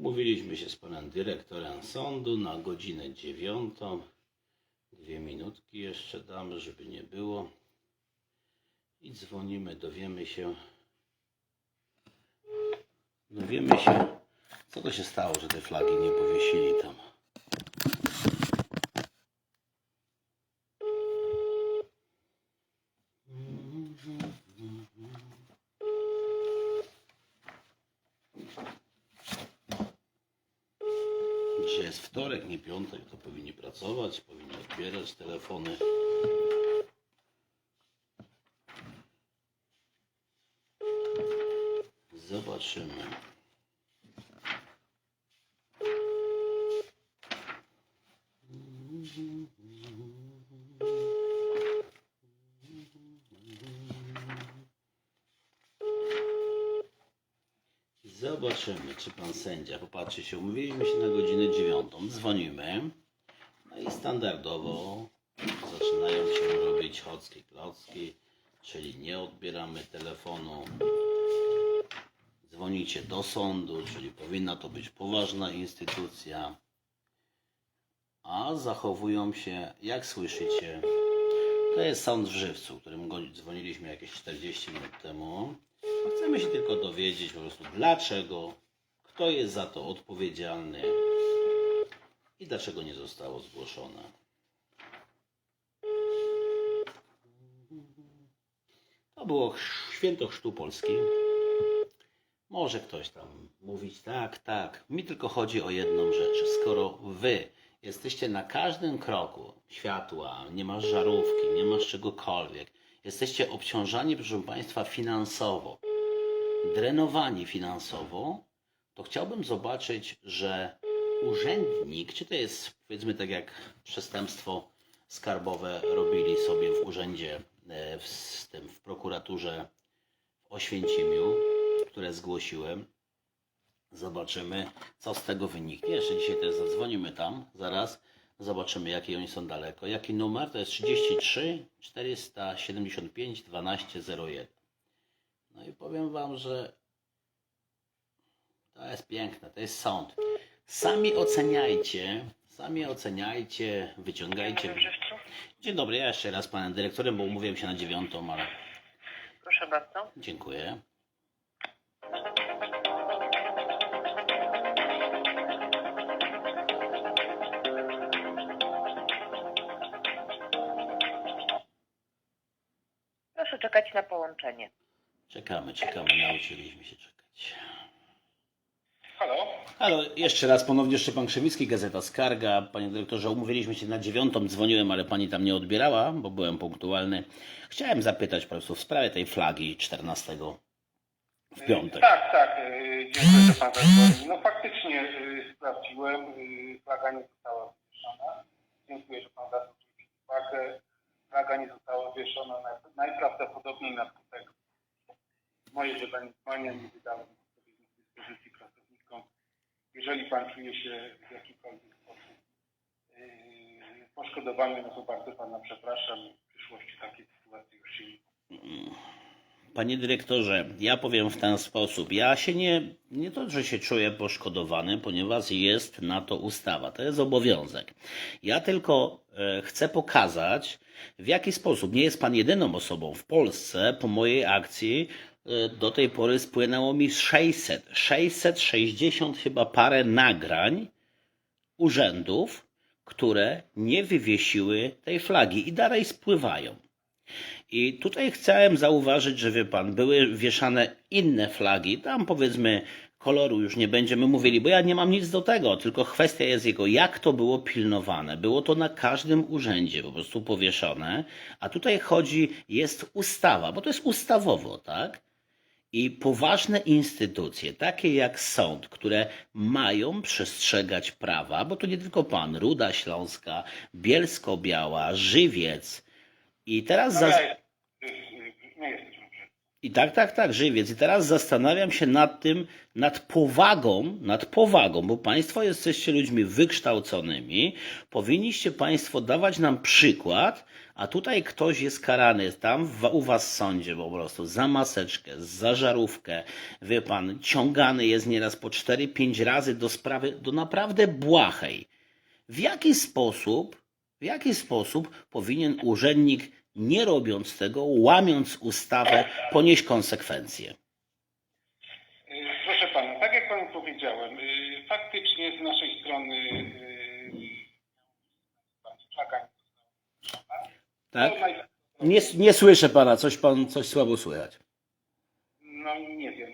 Umówiliśmy się z panem dyrektorem sądu na godzinę dziewiątą. Dwie minutki jeszcze damy, żeby nie było. I dzwonimy, dowiemy się. Dowiemy się, co to się stało, że te flagi nie powiesili tam. Dzisiaj jest piątek, to powinni pracować, powinni odbierać telefony. Zobaczymy. Zobaczymy, czy pan sędzia, popatrzcie się, umówiliśmy się na godzinę dziewiątą, dzwonimy, no i standardowo zaczynają się robić chocki klocki, czyli nie odbieramy telefonu, dzwonicie do sądu, czyli powinna to być poważna instytucja, a zachowują się, jak słyszycie, to jest sąd w Żywcu, którym dzwoniliśmy jakieś 40 minut temu. Chcemy się tylko dowiedzieć po prostu dlaczego, kto jest za to odpowiedzialny i dlaczego nie zostało zgłoszone. To było święto chrztu Polski. Może ktoś tam mówić tak, tak. Mi tylko chodzi o jedną rzecz. Skoro wy jesteście na każdym kroku światła, nie masz żarówki, nie masz czegokolwiek, jesteście obciążani, proszę Państwa, finansowo, drenowani finansowo, to chciałbym zobaczyć, że urzędnik, czy to jest powiedzmy tak jak przestępstwo skarbowe robili sobie w urzędzie, e, w, tym, w prokuraturze w Oświęcimiu, które zgłosiłem. Zobaczymy, co z tego wyniknie. Jeszcze dzisiaj też zadzwonimy tam, zaraz. Zobaczymy, jakie oni są daleko. Jaki numer? To jest 33 475 1201. No i powiem Wam, że to jest piękne, to jest sąd. Sami oceniajcie, sami oceniajcie, wyciągajcie. Dzień dobry, ja jeszcze raz panem dyrektorem, bo umówiłem się na dziewiątą, ale Proszę bardzo. dziękuję. Proszę czekać na połączenie. Czekamy, czekamy, nauczyliśmy się czekać. Halo? Halo, jeszcze raz ponownie Szczepan Krzewicki, Gazeta Skarga. Panie dyrektorze, umówiliśmy się na dziewiątą, dzwoniłem, ale pani tam nie odbierała, bo byłem punktualny. Chciałem zapytać po prostu w sprawie tej flagi 14 w piątek. Tak, tak. y, Dziękuję, że pan zadzwonił. No faktycznie y, sprawdziłem. y, Flaga nie została wywieszona. Dziękuję, że pan zwrócił uwagę. Flaga nie została wywieszona naj- najprawdopodobniej na skutek mojej zaniedbania. Nie wydałem odpowiednich dyspozycji pracownikom. Jeżeli pan czuje się w jakikolwiek sposób y, poszkodowany, no to bardzo pana przepraszam. W przyszłości takie sytuacje już się nie Panie dyrektorze, ja powiem w ten sposób. Ja się nie, nie to, że się czuję poszkodowany, ponieważ jest na to ustawa. To jest obowiązek. Ja tylko e, chcę pokazać, w jaki sposób. Nie jest pan jedyną osobą w Polsce. Po mojej akcji do tej pory spłynęło mi 600, 660 chyba parę nagrań urzędów, które nie wywiesiły tej flagi i dalej spływają. I tutaj chciałem zauważyć, że wie pan, były wieszane inne flagi, tam powiedzmy koloru już nie będziemy mówili, bo ja nie mam nic do tego, tylko kwestia jest jego, jak to było pilnowane. Było to na każdym urzędzie po prostu powieszone, a tutaj chodzi, jest ustawa, bo to jest ustawowo, tak? I poważne instytucje, takie jak sąd, które mają przestrzegać prawa, bo to nie tylko pan, Ruda Śląska, Bielsko-Biała, Żywiec. I teraz za... Y, y, nie. I tak, tak, tak, żywiec. I teraz zastanawiam się nad tym, nad powagą, nad powagą, bo Państwo jesteście ludźmi wykształconymi, powinniście Państwo dawać nam przykład, a tutaj ktoś jest karany tam w, u Was w sądzie po prostu za maseczkę, za żarówkę, wie Pan, ciągany jest nieraz po 4-5 razy do sprawy, do naprawdę błahej. W jaki sposób, w jaki sposób powinien urzędnik, nie robiąc tego, łamiąc ustawę, ponieść konsekwencje? Y, Proszę pana, tak jak panu powiedziałem, y, faktycznie z naszej strony y, flaga nie została Tak? Nie, nie słyszę pana, coś pan, coś słabo słychać. No nie wiem.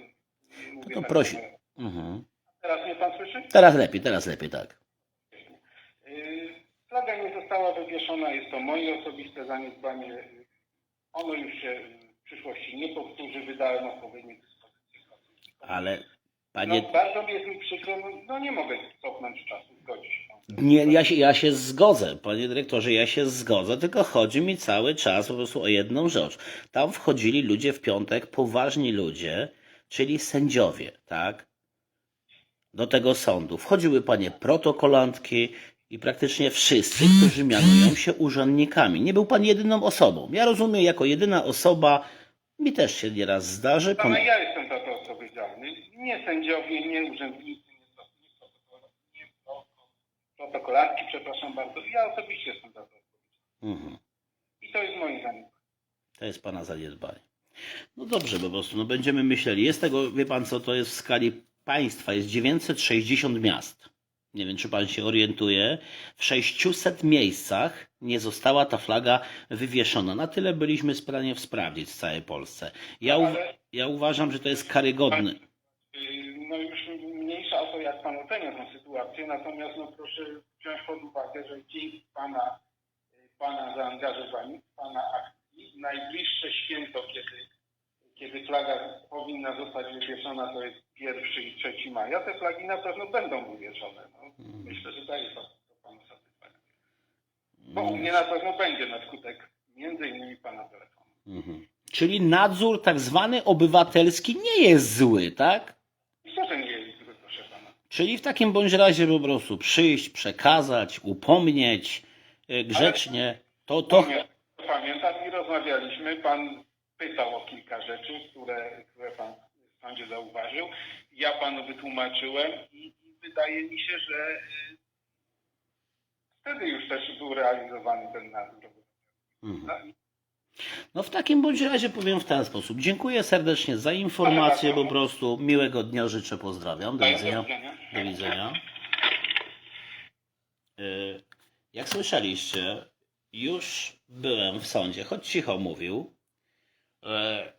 Mówię to tak, prosi. Mhm. Teraz mnie pan słyszy? Teraz lepiej, teraz lepiej, tak. Y, Flaga nie została wywieszona, jest to moje osobiste zaniedbanie. Ono już się w przyszłości nie powtórzy, wydałem odpowiednie dyspozycje. Ale No, panie, bardzo mi jest mi przykro, no, no nie mogę cofnąć czasu, zgodzić się. nie, ja się, ja się zgodzę, panie dyrektorze, ja się zgodzę, tylko chodzi mi cały czas po prostu o jedną rzecz. Tam wchodzili ludzie w piątek, poważni ludzie, czyli sędziowie, tak? Do tego sądu. Wchodziły panie protokolantki i praktycznie wszyscy, którzy mianują się urzędnikami. Nie był pan jedyną osobą. Ja rozumiem, jako jedyna osoba, mi też się nieraz zdarzy. Pana, pom- ja jestem za to odpowiedzialny. Nie sędziowie, nie urzędnicy, nie, pro- nie, protokol, nie pro- protokolarki, przepraszam bardzo. Ja osobiście jestem za to odpowiedzialny. Mhm. I to jest moim zdaniem. To jest pana zaniedbanie. No dobrze, po prostu, no będziemy myśleli. Jest tego, wie pan co, to jest w skali państwa, jest 960 miast. Nie wiem, czy pan się orientuje. W 600 miejscach nie została ta flaga wywieszona. Na tyle byliśmy w stanie sprawdzić w całej Polsce. Ja, Ale- ja uważam, że to jest karygodne. Yy, No już mniejsza o to, jak pan ocenia tę sytuację, natomiast no proszę wziąć pod uwagę, że dzięki pana, yy, pana zaangażowaniu, pana akcji, najbliższe święto, kiedy, kiedy flaga powinna zostać wywieszona, to jest 1 i 3 maja. Te flagi na pewno będą wywieszone. No. Myślę, że daje to, to panu satysfakcję. Bo u mnie na pewno będzie na skutek między innymi pana telefonu. Mhm. Czyli nadzór tak zwany obywatelski nie jest zły, tak? Myślę, że nie jest zły, proszę pana. Czyli w takim bądź razie po prostu przyjść, przekazać, upomnieć e, grzecznie. To, to, Pamię- Pamiętam i rozmawialiśmy. Pan pytał o kilka rzeczy, które, które pan w sądzie zauważył. Ja panu wytłumaczyłem i, i wydaje mi się, że y, wtedy już też był realizowany ten nadzór. Mhm. No i No w takim bądź razie powiem w ten sposób. Dziękuję serdecznie za informację, po prostu miłego dnia życzę, pozdrawiam. Do widzenia. Do widzenia. Y, Jak słyszeliście, już byłem w sądzie, choć cicho mówił. Y,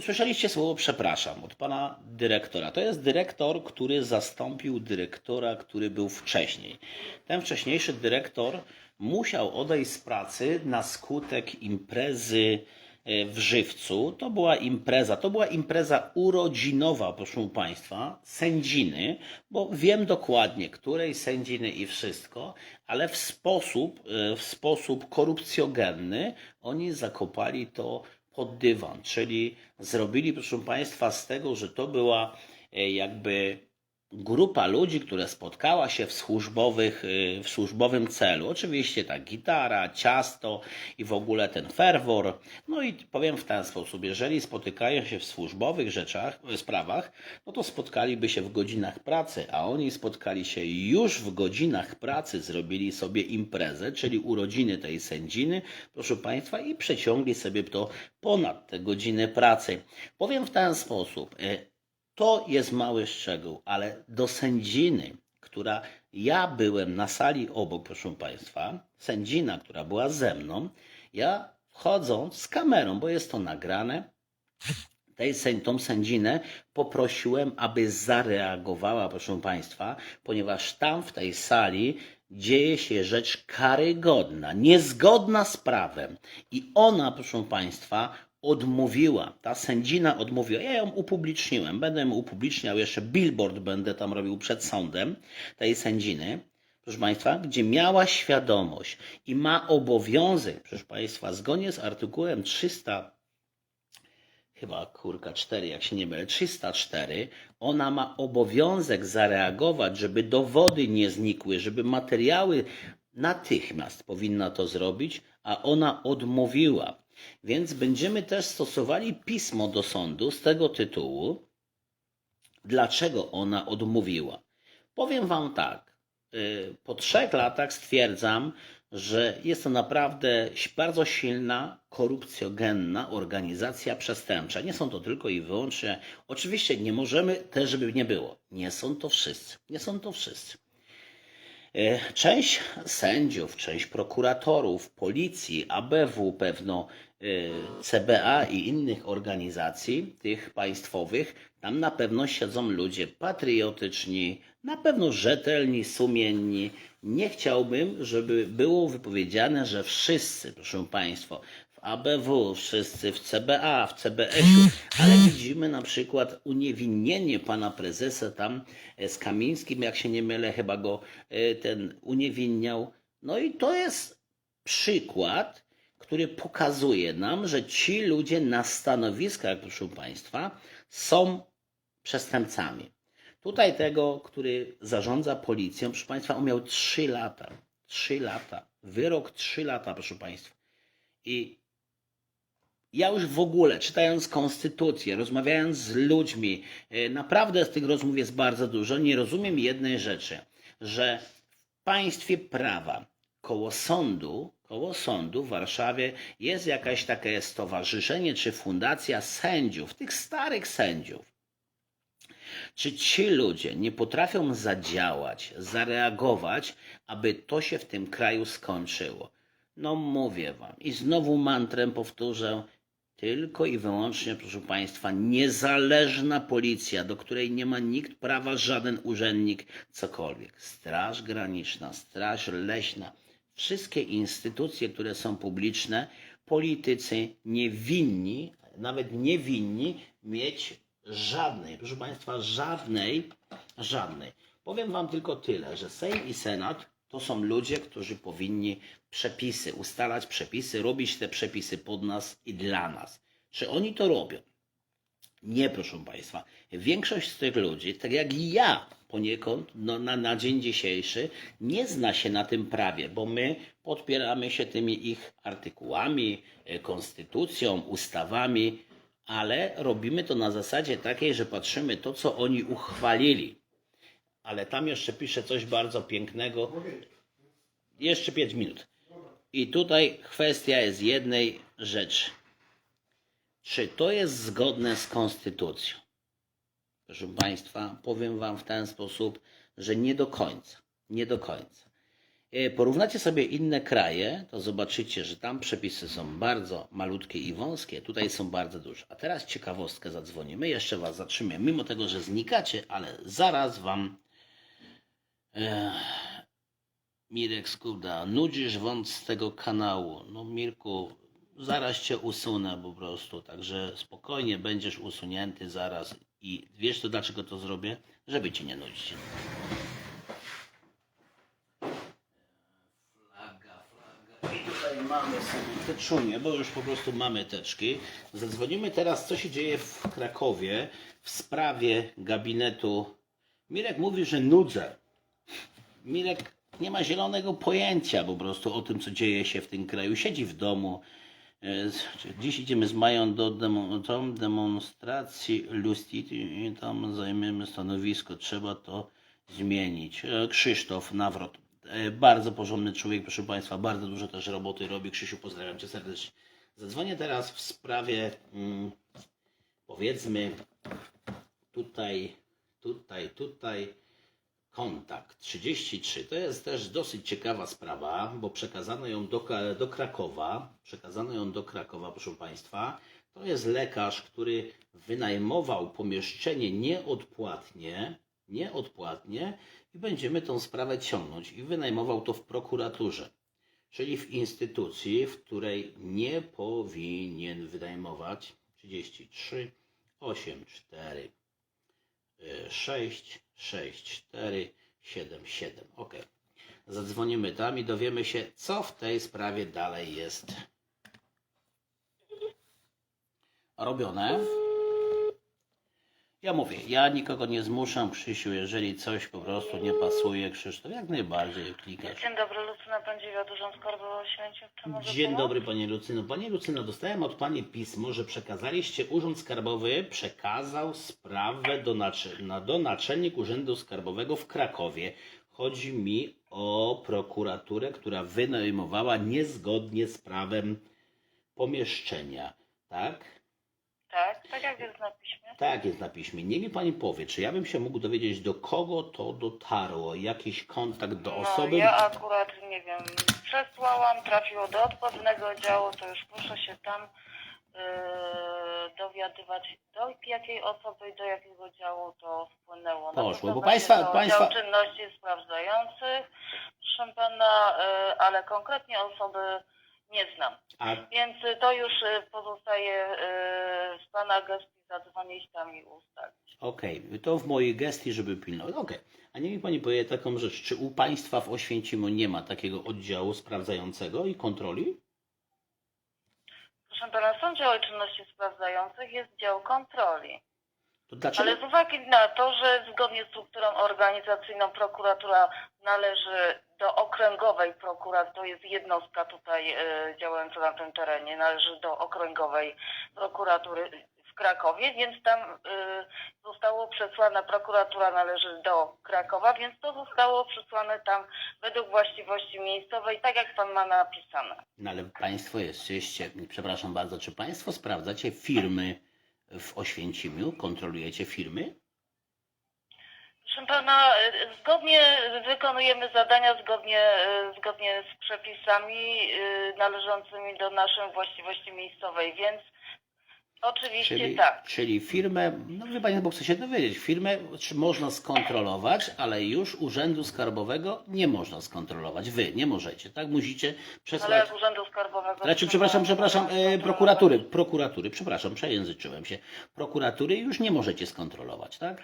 Usłyszeliście słowo przepraszam od pana dyrektora. To jest dyrektor, który zastąpił dyrektora, który był wcześniej. Ten wcześniejszy dyrektor musiał odejść z pracy na skutek imprezy e, w Żywcu. To była impreza, to była impreza urodzinowa, proszę Państwa, sędziny, bo wiem dokładnie, której sędziny i wszystko, ale w sposób, e, w sposób korupcjogenny oni zakopali to pod dywan, czyli zrobili, proszę Państwa, z tego, że to była e, jakby grupa ludzi, która spotkała się w, służbowych, y, w służbowym celu. Oczywiście ta gitara, ciasto i w ogóle ten ferwor. No i powiem w ten sposób, jeżeli spotykają się w służbowych rzeczach, sprawach, no to spotkaliby się w godzinach pracy, a oni spotkali się już w godzinach pracy, zrobili sobie imprezę, czyli urodziny tej sędziny, proszę Państwa, i przeciągli sobie to ponad te godziny pracy. Powiem w ten sposób, y, to jest mały szczegół, ale do sędziny, która ja byłem na sali obok, proszę Państwa, sędzina, która była ze mną, ja wchodząc z kamerą, bo jest to nagrane, tej, tą sędzinę poprosiłem, aby zareagowała, proszę Państwa, ponieważ tam w tej sali dzieje się rzecz karygodna, niezgodna z prawem. I ona, proszę Państwa, odmówiła, ta sędzina odmówiła, ja ją upubliczniłem, będę ją upubliczniał, jeszcze billboard będę tam robił przed sądem tej sędziny, proszę Państwa, gdzie miała świadomość i ma obowiązek, proszę Państwa, zgodnie z artykułem 300 chyba kurka 4, jak się nie mylę, 304, ona ma obowiązek zareagować, żeby dowody nie znikły, żeby materiały natychmiast powinna to zrobić, a ona odmówiła. Więc będziemy też stosowali pismo do sądu z tego tytułu, dlaczego ona odmówiła. Powiem Wam tak. y, Po trzech latach stwierdzam, że jest to naprawdę bardzo silna, korupcjogenna organizacja przestępcza. Nie są to tylko i wyłącznie. Oczywiście nie możemy też, żeby nie było. Nie są to wszyscy. Nie są to wszyscy. E, Część sędziów, część prokuratorów, policji, ABW, pewno CBA i innych organizacji, tych państwowych, tam na pewno siedzą ludzie patriotyczni, na pewno rzetelni, sumienni. Nie chciałbym, żeby było wypowiedziane, że wszyscy, proszę Państwa, w ABW, wszyscy w CBA, w CBS-u, ale widzimy na przykład uniewinnienie pana prezesa tam e, z Kamińskim, jak się nie mylę, chyba go e, ten uniewinniał. No i to jest przykład, który pokazuje nam, że ci ludzie na stanowiskach, proszę Państwa, są przestępcami. Tutaj tego, który zarządza policją, proszę Państwa, on miał 3 lata. 3 lata. Wyrok 3 lata, proszę Państwa. I ja już w ogóle, czytając konstytucję, rozmawiając z ludźmi, e, naprawdę z tych rozmów jest bardzo dużo, nie rozumiem jednej rzeczy, że w państwie prawa koło sądu, koło sądu w Warszawie jest jakaś takie stowarzyszenie czy fundacja sędziów, tych starych sędziów. Czy ci ludzie nie potrafią zadziałać, zareagować, aby to się w tym kraju skończyło? No mówię wam i znowu mantrę powtórzę, tylko i wyłącznie, proszę Państwa, niezależna policja, do której nie ma nikt prawa, żaden urzędnik, cokolwiek. Straż Graniczna, Straż Leśna, wszystkie instytucje, które są publiczne, politycy niewinni, nawet niewinni, mieć żadnej, proszę Państwa, żadnej, żadnej. Powiem Wam tylko tyle, że Sejm i Senat to są ludzie, którzy powinni przepisy, ustalać przepisy, robić te przepisy pod nas i dla nas. Czy oni to robią? Nie, proszę Państwa. Większość z tych ludzi, tak jak i ja poniekąd no, na, na dzień dzisiejszy, nie zna się na tym prawie, bo my podpieramy się tymi ich artykułami, e, konstytucją, ustawami, ale robimy to na zasadzie takiej, że patrzymy to, co oni uchwalili. Ale tam jeszcze pisze coś bardzo pięknego. Jeszcze 5 minut. I tutaj kwestia jest jednej rzeczy. Czy to jest zgodne z konstytucją? Proszę Państwa, powiem Wam w ten sposób, że nie do końca. Nie do końca. E, Porównacie sobie inne kraje, to zobaczycie, że tam przepisy są bardzo malutkie i wąskie, tutaj są bardzo duże. A teraz ciekawostkę zadzwonimy, jeszcze Was zatrzymię, mimo tego, że znikacie, ale zaraz Wam e, Mirek Skuda, nudzisz wąt z tego kanału. No Mirku, zaraz cię usunę po prostu, także spokojnie będziesz usunięty zaraz i wiesz to dlaczego to zrobię? Żeby cię nie nudzić. Flaga, flaga. I tutaj mamy sobie te czunie, bo już po prostu mamy teczki. Zadzwonimy teraz, co się dzieje w Krakowie w sprawie gabinetu. Mirek mówi, że nudzę. Mirek nie ma zielonego pojęcia po prostu o tym, co dzieje się w tym kraju. Siedzi w domu. E, z- Dziś idziemy z Mają do demo, tam demonstracji Lustit i tam zajmiemy stanowisko. Trzeba to zmienić. E, Krzysztof Nawrot. E, Bardzo porządny człowiek, proszę Państwa. Bardzo dużo też roboty robi. Krzysiu, pozdrawiam Cię serdecznie. Zadzwonię teraz w sprawie, mm, powiedzmy, tutaj, tutaj, tutaj kontakt 33. To jest też dosyć ciekawa sprawa, bo przekazano ją do, do Krakowa. Przekazano ją do Krakowa, proszę Państwa. To jest lekarz, który wynajmował pomieszczenie nieodpłatnie, nieodpłatnie i będziemy tą sprawę ciągnąć. I wynajmował to w prokuraturze, czyli w instytucji, w której nie powinien wynajmować 33, 8, 4, 6, 6, 4, 7, 7. Ok. Zadzwonimy tam i dowiemy się, co w tej sprawie dalej jest. robione. Ja mówię, ja nikogo nie zmuszam, Krzysiu, jeżeli coś po prostu nie pasuje, Krzysztof, jak najbardziej klikasz. Dzień dobry, Lucyna Pędziwia, Urząd Skarbowy Oświęcim. Czy może Dzień pomóc? dobry Panie Lucyno. Panie Lucyno, dostałem od Pani pismo, że przekazaliście Urząd Skarbowy, przekazał sprawę do, naczy- na, do Naczelnik Urzędu Skarbowego w Krakowie. Chodzi mi o prokuraturę, która wynajmowała niezgodnie z prawem pomieszczenia. Tak? Tak, jak jest na piśmie. Tak jest na piśmie. Niech mi Pani powie, czy ja bym się mógł dowiedzieć, do kogo to dotarło? Jakiś kontakt do osoby? No, ja akurat, nie wiem, przesłałam, trafiło do odpowiedniego działu, to już proszę się tam yy, dowiadywać, do jakiej osoby i do jakiego działu to wpłynęło. Na Poszło, bo będzie państwa- to państwa- Dział czynności sprawdzających, proszę pana, yy, ale konkretnie osoby nie znam. A Więc to już y, pozostaje y, w pana gestii zadzwonić tam i ustalić. Okej, to w mojej gestii, żeby pilnować. Okej, a niech mi Pani powie taką rzecz, czy u Państwa w Oświęcimiu nie ma takiego oddziału sprawdzającego i kontroli? Proszę pana, w Sądzie o czynności sprawdzających jest dział kontroli. Dlaczego? Ale z uwagi na to, że zgodnie z strukturą organizacyjną prokuratura należy do okręgowej prokuratury, to jest jednostka tutaj y, działająca na tym terenie, należy do okręgowej prokuratury w Krakowie, więc tam y, zostało przesłane, prokuratura należy do Krakowa, więc to zostało przesłane tam według właściwości miejscowej, tak jak pan ma napisane. No ale Państwo jesteście, przepraszam bardzo, czy Państwo sprawdzacie firmy w Oświęcimiu? Kontrolujecie firmy? Proszę pana, zgodnie wykonujemy zadania zgodnie, zgodnie z przepisami y, należącymi do naszej właściwości miejscowej, więc oczywiście Czyli, tak. czyli firmę, no wie Pani, bo chcę się dowiedzieć, firmę czy można skontrolować, ale już Urzędu Skarbowego nie można skontrolować. Wy nie możecie, tak? Musicie Ale przesłać... jak Urzędu Skarbowego... Znaczy, przepraszam, przepraszam, e, prokuratury, prokuratury, przepraszam, przejęzyczyłem się. Prokuratury już nie możecie skontrolować, tak?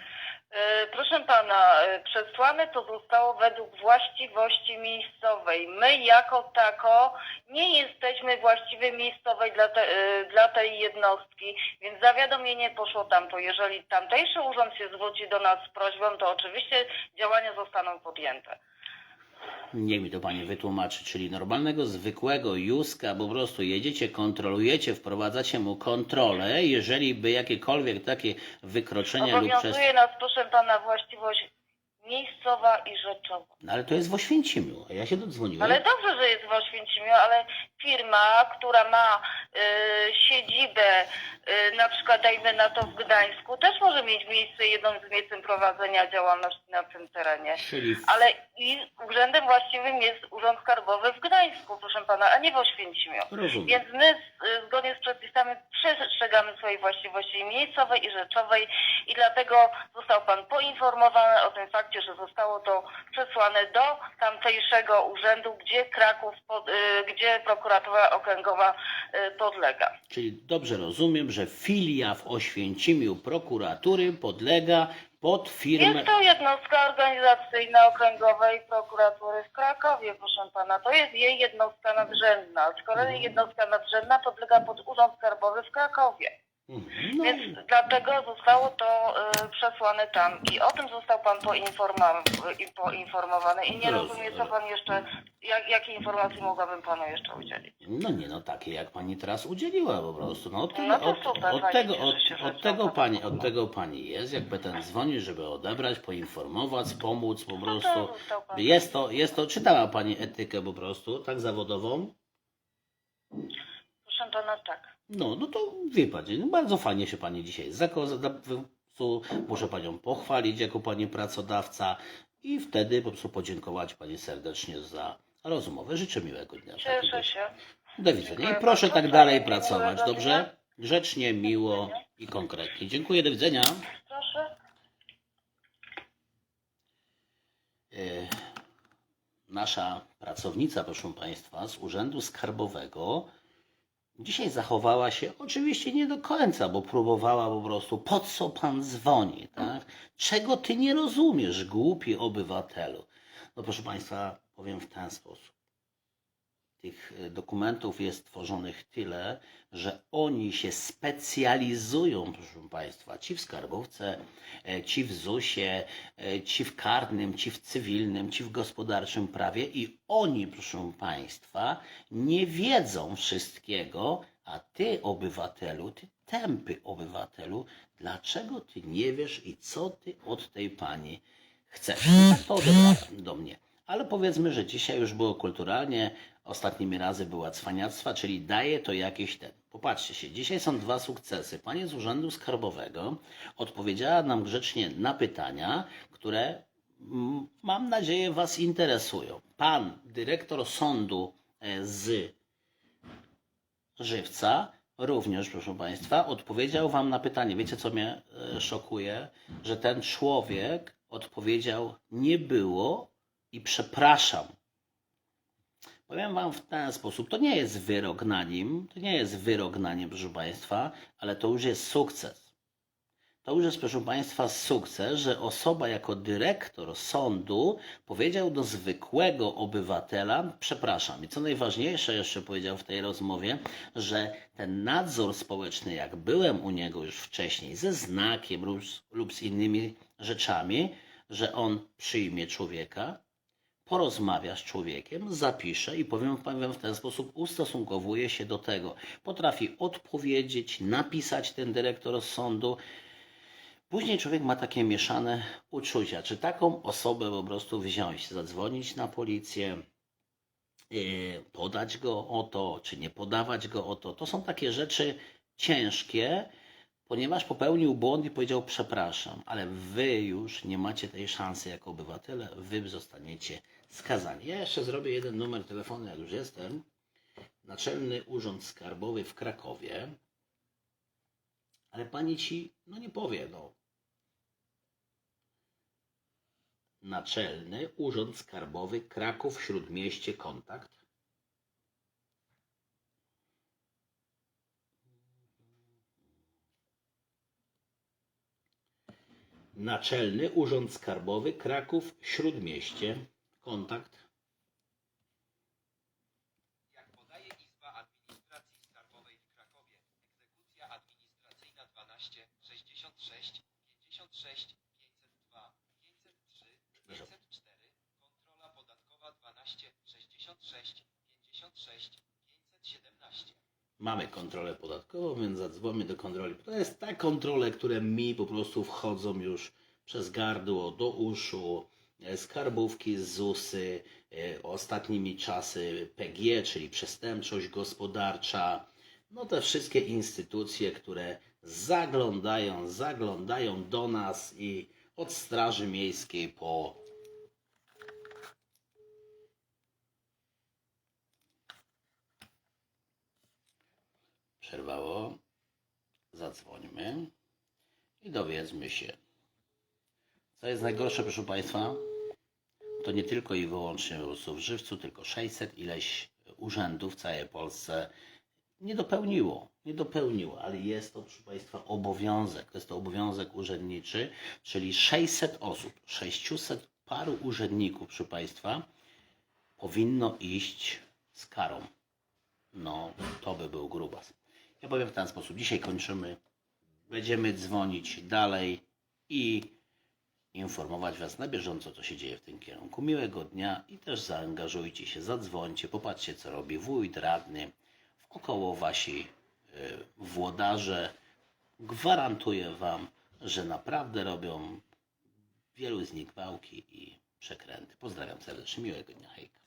Y, Proszę pana, y, przesłane to zostało według właściwości miejscowej. My jako tako nie jesteśmy właściwej miejscowej dla, te, y, dla tej jednostki, więc zawiadomienie poszło tamto. Jeżeli tamtejszy urząd się zwróci do nas z prośbą, to oczywiście działania zostaną podjęte. Niech mi to pani wytłumaczy, czyli normalnego, zwykłego Juska po prostu jedziecie, kontrolujecie, wprowadzacie mu kontrolę, jeżeli by jakiekolwiek takie wykroczenia lub przez... Nas, proszę pana, właściwość miejscowa i rzeczowa. No ale to jest w Oświęcimiu, a ja się dodzwoniłem. Ale dobrze, że jest w Oświęcimiu, ale firma, która ma y, siedzibę, y, na przykład dajmy na to w Gdańsku, też może mieć miejsce jedną z miejscem prowadzenia działalności na tym terenie. Czyli w... Ale i urzędem właściwym jest Urząd Skarbowy w Gdańsku, proszę pana, a nie w Oświęcimiu. Rozumiem. Więc my z- zgodnie z przepisami przestrzegamy swojej właściwości miejscowej i rzeczowej i dlatego został pan poinformowany o tym fakcie, że zostało to przesłane do tamtejszego urzędu, gdzie Kraków, y, gdzie prokuratura okręgowa y, podlega. Czyli dobrze rozumiem, że filia w Oświęcimiu prokuratury podlega pod firmę... Jest to jednostka organizacyjna okręgowej prokuratury w Krakowie, proszę pana. To jest jej jednostka nadrzędna. Z kolei jednostka nadrzędna podlega pod Urząd Skarbowy w Krakowie. No, Więc dlatego zostało to y, przesłane tam i o tym został pan poinforma- i poinformowany i nie Rozumiem. co pan jeszcze, jak, jakiej informacji mogłabym panu jeszcze udzielić. no nie, no takie jak pani teraz udzieliła po prostu. No, od tego, No to od, super, od, fajnie, tego, cieszę od, się, że od tego pan- pani, od tego pani jest, jakby ten dzwoni, żeby odebrać, poinformować, pomóc po prostu. No to został pan. Jest to, jest to, czytała pani etykę po prostu, tak zawodową? Proszę pana, tak. No, no to wie pani, no bardzo fajnie się pani dzisiaj zako- za- po prostu Muszę panią pochwalić jako pani pracodawca i wtedy po prostu podziękować pani serdecznie za rozmowę. Życzę miłego dnia. Cieszę się. Do widzenia i proszę tak dalej pracować, dobrze? Grzecznie, miło i konkretnie. Dziękuję, do widzenia. Proszę. E, Nasza pracownica, proszę Państwa, z Urzędu Skarbowego dzisiaj zachowała się oczywiście nie do końca, bo próbowała po prostu, po co Pan dzwoni, tak? Czego Ty nie rozumiesz, głupi obywatelu? No proszę Państwa, powiem w ten sposób. Tych e, dokumentów jest tworzonych tyle, że oni się specjalizują, proszę Państwa, ci w skarbówce, e, ci w ZUS-ie, e, ci w karnym, ci w cywilnym, ci w gospodarczym prawie i oni, proszę Państwa, nie wiedzą wszystkiego, a Ty, obywatelu, Ty tępy obywatelu, dlaczego Ty nie wiesz i co Ty od tej pani chcesz? Tak to do mnie. Ale powiedzmy, że dzisiaj już było kulturalnie, ostatnimi razy była cwaniactwa, czyli daje to jakiś ten. Popatrzcie się, dzisiaj są dwa sukcesy. Pani z Urzędu Skarbowego odpowiedziała nam grzecznie na pytania, które mm, mam nadzieję Was interesują. Pan dyrektor sądu e, z Żywca również, proszę Państwa, odpowiedział Wam na pytanie. Wiecie, co mnie e, szokuje? Że ten człowiek odpowiedział: Nie było i przepraszam. Powiem Wam w ten sposób: to nie jest wyrok na nim, to nie jest wyrok na nim, proszę Państwa, ale to już jest sukces. To już jest, proszę Państwa, sukces, że osoba jako dyrektor sądu powiedział do zwykłego obywatela, przepraszam. I co najważniejsze jeszcze powiedział w tej rozmowie, że ten nadzór społeczny, jak byłem u niego już wcześniej, ze znakiem lub, lub z innymi rzeczami, że on przyjmie człowieka, porozmawia z człowiekiem, zapisze i powiem w ten sposób, ustosunkowuje się do tego. Potrafi odpowiedzieć, napisać ten dyrektor sądu. Później człowiek ma takie mieszane uczucia, czy taką osobę po prostu wziąć, zadzwonić na policję, yy, podać go o to, czy nie podawać go o to. To są takie rzeczy ciężkie, ponieważ popełnił błąd i powiedział przepraszam, ale wy już nie macie tej szansy jako obywatele, wy zostaniecie skazani. Ja jeszcze zrobię jeden numer telefonu, jak już jestem. Naczelny Urząd Skarbowy w Krakowie. Ale pani ci, no nie powie, no. Naczelny Urząd Skarbowy Kraków Śródmieście Kontakt. Naczelny Urząd Skarbowy Kraków Śródmieście Kontakt. Jak podaje Izba Administracji Skarbowej w Krakowie, egzekucja administracyjna 12 66 56 502 503 504, kontrola podatkowa 12 66 56 517. Mamy kontrolę podatkową, więc zadzwonimy do kontroli. To jest te kontrole, które mi po prostu wchodzą już przez gardło do uszu, skarbówki z ZUSy, e, ostatnimi czasy PG, czyli przestępczość gospodarcza. No te wszystkie instytucje, które zaglądają, zaglądają do nas i od Straży Miejskiej po przerwało. Zadzwońmy i dowiedzmy się. Co jest najgorsze, proszę Państwa? To nie tylko i wyłącznie prostu w Żywcu, tylko 600 ileś urzędów w całej Polsce nie dopełniło. Nie dopełniło, ale jest to, proszę Państwa, obowiązek. Jest to obowiązek urzędniczy, czyli 600 osób, 600 paru urzędników, proszę Państwa, powinno iść z karą. No, to by był grubas. Ja powiem w ten sposób. Dzisiaj kończymy. Będziemy dzwonić dalej i informować Was na bieżąco, co się dzieje w tym kierunku. Miłego dnia i też zaangażujcie się, zadzwońcie, popatrzcie, co robi wójt, radny, około Wasi y, włodarze. Gwarantuję Wam, że naprawdę robią wielu z nich i przekręty. Pozdrawiam serdecznie, miłego dnia, hejka.